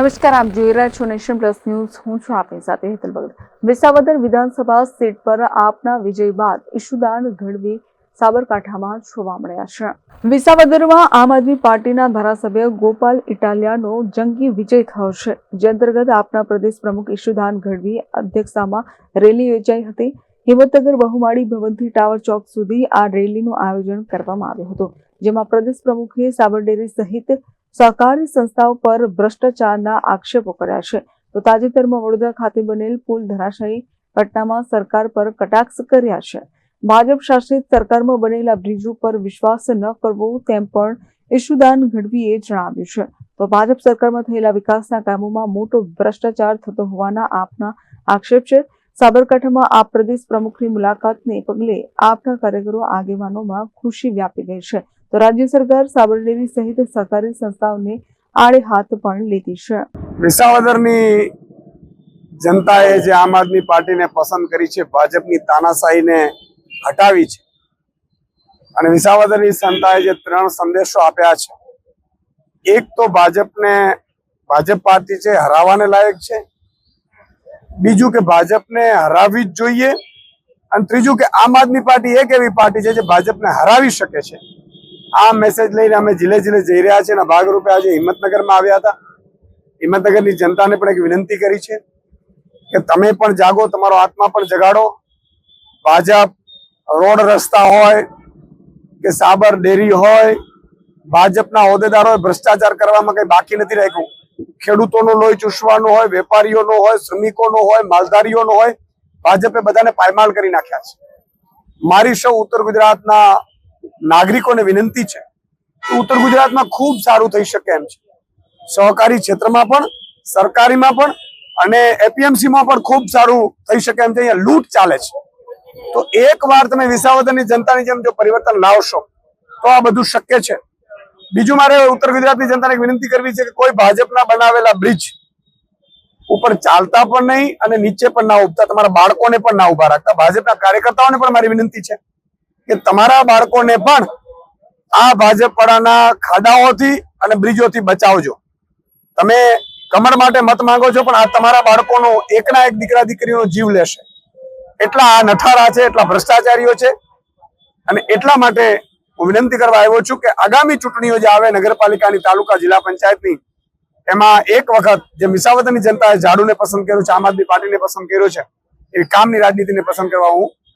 નમસ્કાર, આપ જોઈ રહ્યા છો નેશન પ્લસ ન્યૂઝ. હું છું આપની સાથે હેતલ ભગત. વિસાવદર વિધાનસભા સીટ પર આપના વિજય બાદ ઈશુદાન ગઢવી સાબરકાંઠામાં જોવા મળ્યા છે. વિસાવદરમાં આમ આદમી પાર્ટીના ધારાસભ્ય ગોપાલ ઇટાલિયાનો જંગી વિજય થયો છે. જે અંતર્ગત આપના પ્રદેશ પ્રમુખ ઈશુદાન ગઢવી અધ્યક્ષતામાં રેલી યોજાઈ હતી. હિંમતનગર બહુમાળી ભવનથી ટાવર ચોક સુધી આ રેલીનું આયોજન કરવામાં આવ્યું હતું. જેમાં પ્રદેશ પ્રમુખે સાબરડેરી સહિત સહકારી સંસ્થાઓ પર ભ્રષ્ટાચારના આક્ષેપો કર્યા છે. તો તાજેતરમાં વડોદરા ખાતે બનેલ પુલ ધરાશાયી ઘટનામાં સરકાર પર કટાક્ષ કર્યા છે. ભાજપ શાસિત સરકારમાં બનેલા બ્રિજ ઉપર વિશ્વાસ ન કરવો તેમ પણ ઈશુદાન ગઢવીએ જણાવ્યું છે. તો ભાજપ સરકારમાં થયેલા વિકાસના કામોમાં મોટો ભ્રષ્ટાચાર થતો હોવાના આપના આક્ષેપ છે. સાબરકાંઠામાં આપ પ્રદેશ પ્રમુખની મુલાકાતને પગલે આપના કાર્યકરો આગેવાનોમાં ખુશી વ્યાપી ગઈ છે. તો રાજ્ય સરકાર સાબરડેરી સહિત સહકારી સંસ્થાઓને આડે હાથ પણ લીધી છે. વિસાવદરની જનતાએ જે આમ આદમી પાર્ટીને પસંદ કરી છે, ભાજપની તાનાશાહીને હટાવી છે. અને વિસાવદરની સંતાએ જે ત્રણ સંદેશો આપ્યા છે, એક તો ભાજપને, ભાજપ પાર્ટી છે હરાવવાને લાયક છે, બીજું કે ભાજપને હરાવી જ જોઈએ, અને ત્રીજું કે આમ આદમી પાર્ટી એક એવી પાર્ટી છે જે ભાજપને હરાવી શકે છે. આ મેસેજ લઈને અમે જિલ્લે જિલ્લે જઈ રહ્યા છીએ અને ભાગરૂપે આજે હિંમતનગરમાં આવ્યા હતા. હિંમતનગરની જનતાને પણ એક વિનંતી કરી છે કે તમે પણ જાગો, તમારો આત્મા પણ જગાડો. ભાજપ રોડ રસ્તા હોય કે સાબર ડેરી હોય, ભાજપના હોદ્દેદારોએ ભ્રષ્ટાચાર કરવામાં કઈ બાકી નથી રાખ્યું. ખેડૂતોનો લોહી ચૂસવાનો હોય, વેપારીઓનો હોય, શ્રમિકોનો હોય, માલધારીઓનો હોય, ભાજપે બધાને પાયમાલ કરી નાખ્યા છે. મારી સૌ ઉત્તર ગુજરાતના નાગરિકોને વિનંતી છે ઉત્તર ગુજરાતમાં ખૂબ સારું થઈ શકે એમ છે. સહકારી ક્ષેત્રમાં પણ, સરકારીમાં પણ અને એપીએમસીમાં પણ ખૂબ સારું થઈ શકે એમ છે. અહીંયા લૂંટ ચાલે છે. તો એક વાર તમે વિસાવદરની જનતાની જેમ જો પરિવર્તન લાવશો, તો આ બધું શક્ય છે. બીજું મારે ઉત્તર ગુજરાતની જનતાને વિનંતી કરવી છે કે કોઈ ભાજપના બનાવેલા બ્રિજ ઉપર ચાલતા પણ નહીં અને નીચે પણ ના ઉભતા. તમારા બાળકોને પણ ના ઊભા રાખતા. ભાજપના કાર્યકર્તાઓને પણ મારી વિનંતી છે કે તમારા બાળકોને પણ આ ભાજપ પડાના ખાડાઓથી અને બ્રિજોથી બચાવજો. તમે કમર માટે મત માંગો છો, પણ આ તમારા બાળકોનો એકના એક દીકરા દીકરીનો જીવ લેશે. એટલા આ નઠારા છે, એટલા ભ્રષ્ટાચારીઓ છે. અને એટલા માટે હું વિનંતી કરવા આવ્યો છું કે આગામી ચૂંટણીઓ જે આવે નગરપાલિકાની, તાલુકા, જિલ્લા પંચાયતની, એમાં એક વખત જે મિસાવતની જનતાએ ઝાડુને પસંદ કર્યું છે, આમ આદમી પાર્ટીને પસંદ કર્યો છે, એ કામની રાજનીતિને પસંદ કરવા હું